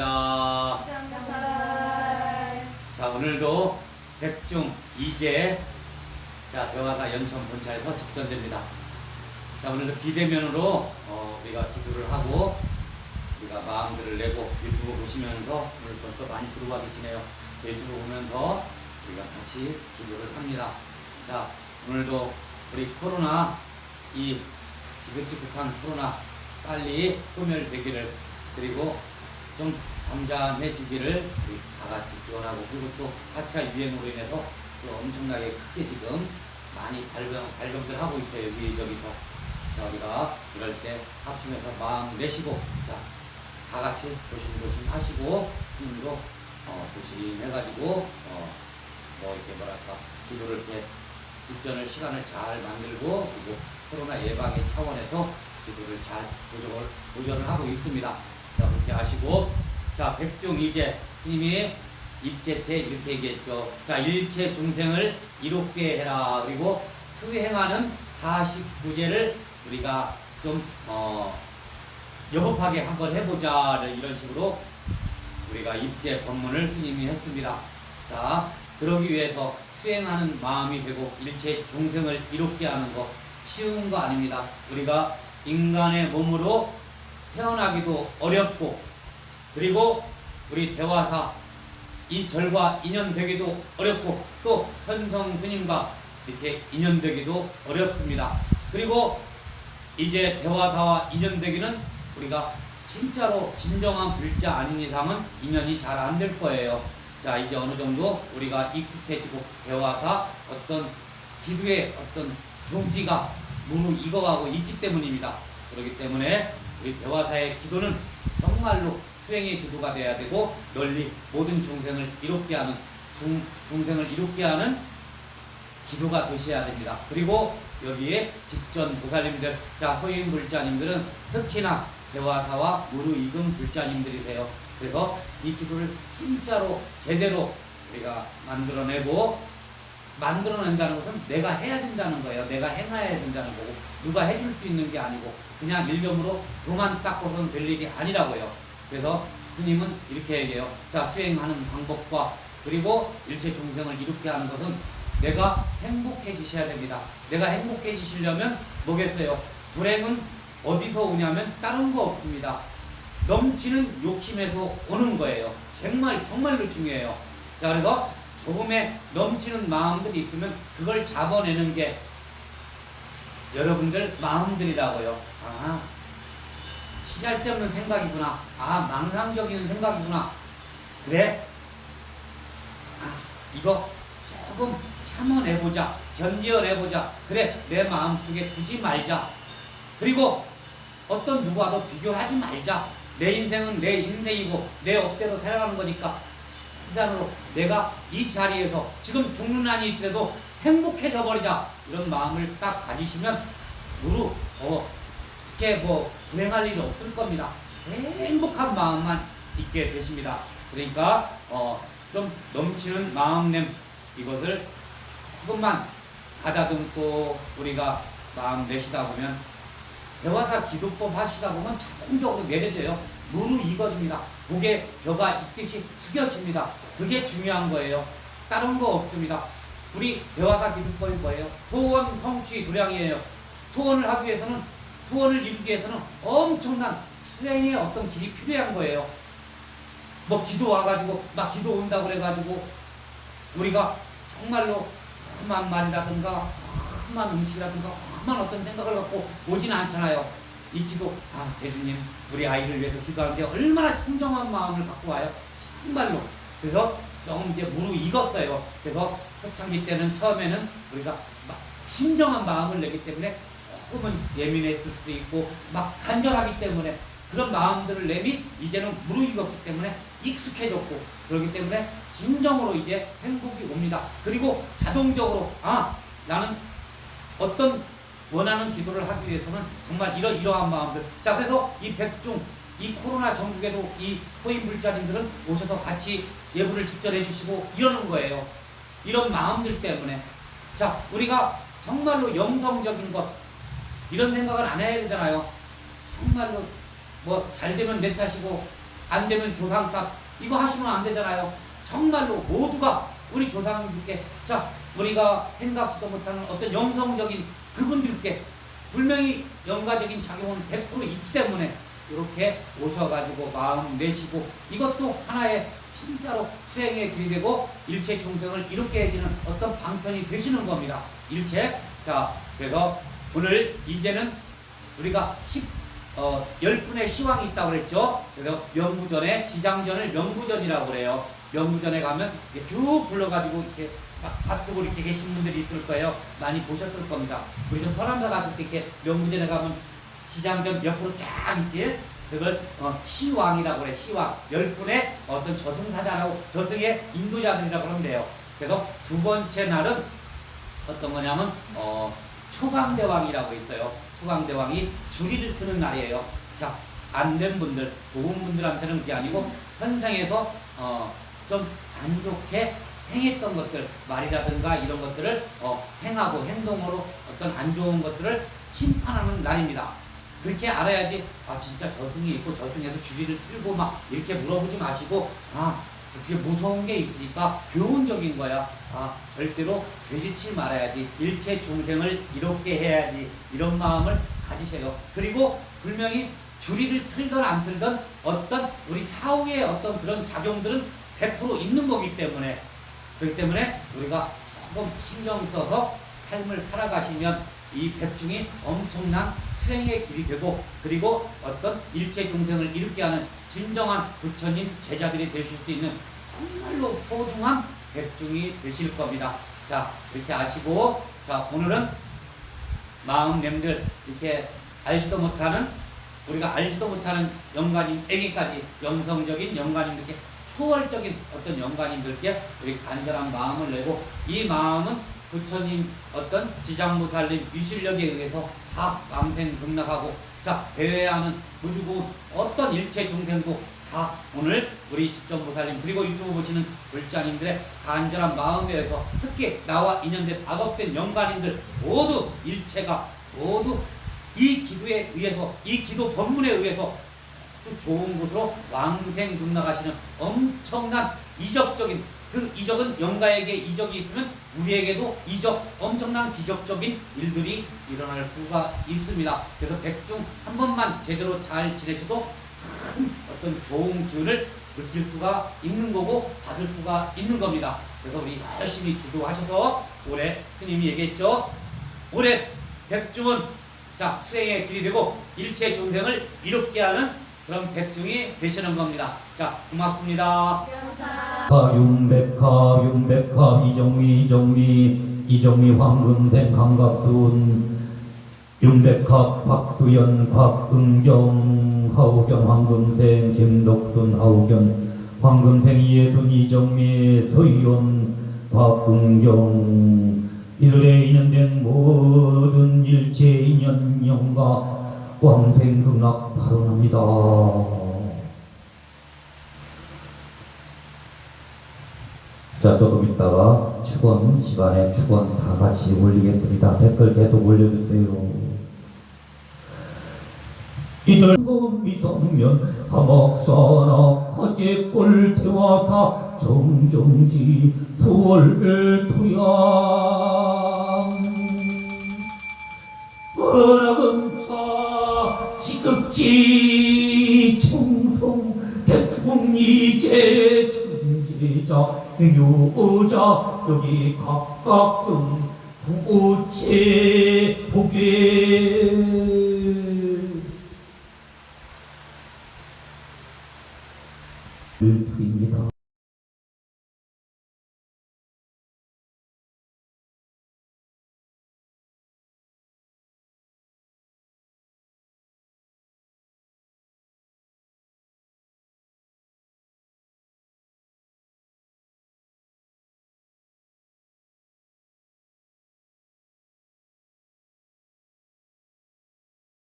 감사합니다. 자, 오늘도 백중 이제 자, 대화가 연천 본차에서 집전됩니다. 자, 오늘도 비대면으로 어, 우리가 기도를 하고 우리가 마음들을 내고 유튜브 보시면서 오늘 벌써 많이 들어와 계시네요. 유튜브 보면서 우리가 같이 기도를 합니다. 자, 오늘도 우리 코로나 이 지긋지긋한 코로나 빨리 소멸되기를 그리고 좀 잠잠해지기를 다 같이 기원하고 그리고 또 4차 유행으로 인해서 또 엄청나게 크게 지금 많이 발병, 발병들 하고 있어요. 여기저기서. 자, 우리가 이럴 때 합심해서 마음 내시고 자, 다 같이 조심조심 하시고 힘도 어, 조심해가지고 어, 뭐 이렇게 뭐랄까 기도를 이렇게 직전을 시간을 잘 만들고 그리고 코로나 예방의 차원에서 기도를 잘 도전을 하고 있습니다. 자, 그렇게 하시고 자, 백중 이제 스님이 입제 때 이렇게 얘기했죠. 자, 일체 중생을 이롭게 해라. 그리고 수행하는 49제를 우리가 좀, 어, 여법하게 한번 해보자. 이런 식으로 우리가 입제 법문을 스님이 했습니다. 자, 그러기 위해서 수행하는 마음이 되고 일체 중생을 이롭게 하는 거 쉬운 거 아닙니다. 우리가 인간의 몸으로 태어나기도 어렵고 그리고 우리 대화사 이 절과 인연되기도 어렵고 또 현성 스님과 이렇게 인연되기도 어렵습니다. 그리고 이제 대화사와 인연되기는 우리가 진짜로 진정한 불자 아닌 이상은 인연이 잘 안 될 거예요. 자, 이제 어느 정도 우리가 익숙해지고 대화가 어떤 기도의 어떤 종지가 무르익어가고 있기 때문입니다. 그렇기 때문에 우리 대화사의 기도는 정말로 수행의 기도가 돼야 되고 널리 모든 중생을 이롭게 하는 중, 중생을 이롭게 하는 기도가 되셔야 됩니다. 그리고 여기에 직전 보살님들, 자 소인 불자님들은 특히나 대화사와 무르익은 불자님들이세요. 그래서 이 기도를 진짜로 제대로 우리가 만들어내고 만들어낸다는 것은 내가 해야 된다는 거예요. 내가 행해야 된다는 거고 누가 해줄 수 있는 게 아니고 그냥 일념으로 도만 닦고서는 될 일이 아니라고요. 그래서 스님은 이렇게 얘기해요. 자 수행하는 방법과 그리고 일체 중생을 이롭게 하는 것은 내가 행복해지셔야 됩니다. 내가 행복해지시려면 뭐겠어요? 불행은 어디서 오냐면 다른 거 없습니다. 넘치는 욕심에서 오는 거예요. 정말 정말로 중요해요. 자 그래서 조금의 넘치는 마음들이 있으면 그걸 잡아내는 게 여러분들 마음들이라고요. 아 시잘데없는 생각이구나. 아 망상적인 생각이구나. 그래. 아 이거 조금 참아내보자. 견뎌내보자. 그래 내 마음속에 두지 말자. 그리고 어떤 누구와도 비교하지 말자. 내 인생은 내 인생이고 내 업대로 살아가는 거니까 일단으로 내가 이 자리에서 지금 죽는 한이 있더라도 행복해져 버리자 이런 마음을 딱 가지시면 무루 어 그렇게 뭐 불행할 일이 없을 겁니다. 행복한 마음만 있게 되십니다. 그러니까 어 좀 넘치는 마음냄 이것을 조금만 가다듬고 우리가 마음 내시다 보면 대화사 기도법 하시다 보면 자동적으로 내려져요. 무르익어집니다. 목에 벼가 있듯이 숙여집니다. 그게 중요한 거예요. 다른 거 없습니다. 우리 대화사 기도법이 뭐예요? 소원 성취 도량이에요. 소원을 하기 위해서는 소원을 이루기 위해서는 엄청난 수행의 어떤 길이 필요한 거예요. 뭐 기도 와가지고 막 기도 온다 그래가지고 우리가 정말로 험한 말이라든가 험한 음식이라든가 험한 어떤 생각을 갖고 오지는 않잖아요. 이 기도 아 대주님 우리 아이를 위해서 기도하는데 얼마나 청정한 마음을 갖고 와요. 정말로 그래서 좀 이제 무르익었어요. 그래서 초창기 때는 처음에는 우리가 막 진정한 마음을 내기 때문에 조금은 예민했을 수도 있고 막 간절하기 때문에 그런 마음들을 내미 이제는 무르익었기 때문에 익숙해졌고 그렇기 때문에 진정으로 이제 행복이 옵니다. 그리고 자동적으로 아 나는 어떤 원하는 기도를 하기 위해서는 정말 이러 이러한 마음들. 자 그래서 이 백중 이 코로나 전국에도 이 코인 불자님들은 오셔서 같이 예불을 직접 해주시고 이러는 거예요. 이런 마음들 때문에 자 우리가 정말로 영성적인 것 이런 생각을 안 해야 되잖아요. 정말로 뭐 잘 되면 내 탓이고 안 되면 조상값 이거 하시면 안 되잖아요. 정말로 모두가 우리 조상님께 자 우리가 생각지도 못하는 어떤 영성적인 그분들께 분명히 영가적인 작용은 100% 있기 때문에 이렇게 오셔가지고 마음 내시고 이것도 하나의 진짜로 수행의 길이 되고 일체 중생을 이롭게 해주는 어떤 방편이 되시는 겁니다. 일체 자 그래서 오늘 이제는 우리가 10, 어, 10분의 시황이 있다고 그랬죠. 그래서 명부전에 지장전을 명부전이라고 그래요. 명부전에 가면 이렇게 쭉 불러가지고 이렇게 막 가쓰고 이렇게 계신 분들이 있을 거예요. 많이 보셨을 겁니다. 우리 좀 서남자 때 이렇게 명부전에 가면 지장전 옆으로 쫙 있지. 그걸 어, 시왕이라고 그래. 시왕. 열 분의 어떤 저승사자라고 저승의 인도자들이라고 그러면 돼요. 그래서 두 번째 날은 어떤 거냐면 어, 초강대왕이라고 있어요. 초강대왕이 주리를 트는 날이에요. 자, 안 된 분들, 좋은 분들한테는 그게 아니고 현생에서 어, 좀 안 좋게 행했던 것들, 말이라든가 이런 것들을 어, 행하고 행동으로 어떤 안 좋은 것들을 심판하는 날입니다. 그렇게 알아야지 아 진짜 저승이 있고 저승에서 주리를 틀고 막 이렇게 물어보지 마시고 아 그게 무서운 게 있으니까 교훈적인 거야 아 절대로 되지치 말아야지 일체 중생을 이롭게 해야지 이런 마음을 가지세요 그리고 분명히 주리를 틀던 안 틀던 어떤 우리 사후의 어떤 그런 작용들은 100% 있는 거기 때문에 그렇기 때문에 우리가 조금 신경 써서 삶을 살아가시면 이 백중이 엄청난 수행의 길이 되고 그리고 어떤 일체 중생을 이롭게 하는 진정한 부처님 제자들이 되실 수 있는 정말로 소중한 백중이 되실 겁니다. 자 이렇게 아시고 자 오늘은 마음 냄들 이렇게 알지도 못하는 우리가 알지도 못하는 영가님에게까지 영성적인 영가님들께 초월적인 어떤 영가님들께 우리 간절한 마음을 내고 이 마음은 부처님 어떤 지장무살림 유실력에 의해서 다 망생 극락하고 자 대회하는 무주고 어떤 일체 중생도 다 오늘 우리 직전무살림 그리고 유튜브 보시는 불자님들의 간절한 마음에 의해서 특히 나와 인연된 악업된 영가님들 모두 일체가 모두 이 기도에 의해서 이 기도 법문에 의해서 또 좋은 곳으로 왕생극락하시는 엄청난 이적적인 그 이적은 영가에게 이적이 있으면 우리에게도 이적 엄청난 기적적인 일들이 일어날 수가 있습니다. 그래서 백중 한 번만 제대로 잘 지내셔도 큰 어떤 좋은 기운을 느낄 수가 있는 거고 받을 수가 있는 겁니다. 그래서 우리 열심히 기도하셔서 올해 스님이 얘기했죠. 올해 백중은 자 수행의 길이 되고 일체 중생을 이롭게 하는 그런 백중이 되시는 겁니다. 자 고맙습니다. 가 윤백합 윤백합 이정미 이정미 이정미 황금생 강갑순 윤백합 박수연 박응정 하우견 황금생 김덕순 하우견 황금생 이예순 이정미 서희연 박응정 이들의 인연된 모든 일체 인연 영가 왕생극락 발언합니다. 자, 조금 있다가 축원 시간에 축원 다 같이 올리겠습니다. 댓글 계속 올려주세요. 이들 믿으면 감옥사나 거제골 대화사 정정지 수월토양 백중이제 천지자 유자 여기 각각 등 부채 보게 드립니다.